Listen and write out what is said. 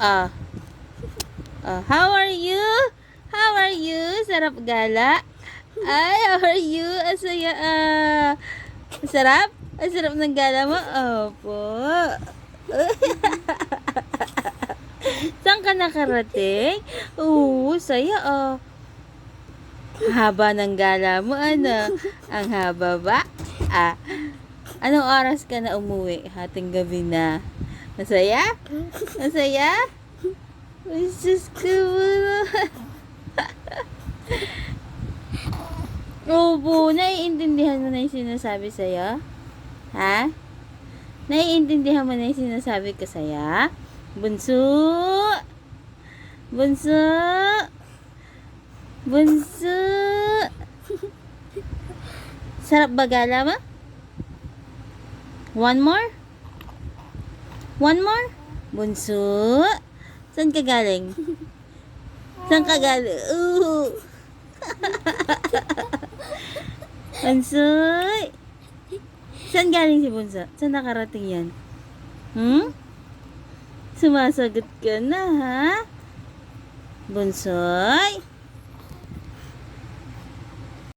Ah. Ah, how are you? How are you? Sarap gala? Ay, how are you? Asaya, ah. Sarap? Ang sarap ng gala mo? Opo. Saan ka nakarating? Oo, saya ah. Haba ng gala mo, ano? Ang haba ba? Ah, anong oras ka na umuwi? Hating gabi na. Masaya? Masaya? Ay, sus ko Opo, naiintindihan mo na yung sinasabi sa'yo? Ha? Naiintindihan mo na yung sinasabi ko sa'yo? Bunso! Bunso! Bunso! Sarap ba gala mo? One more? One more? Bunso? Saan ka galing? Saan ka galing? Ooh! Bunsoy! Saan galing si Bunso? Saan nakarating yan? Hmm? Sumasagot ka na, ha? Bunsoy?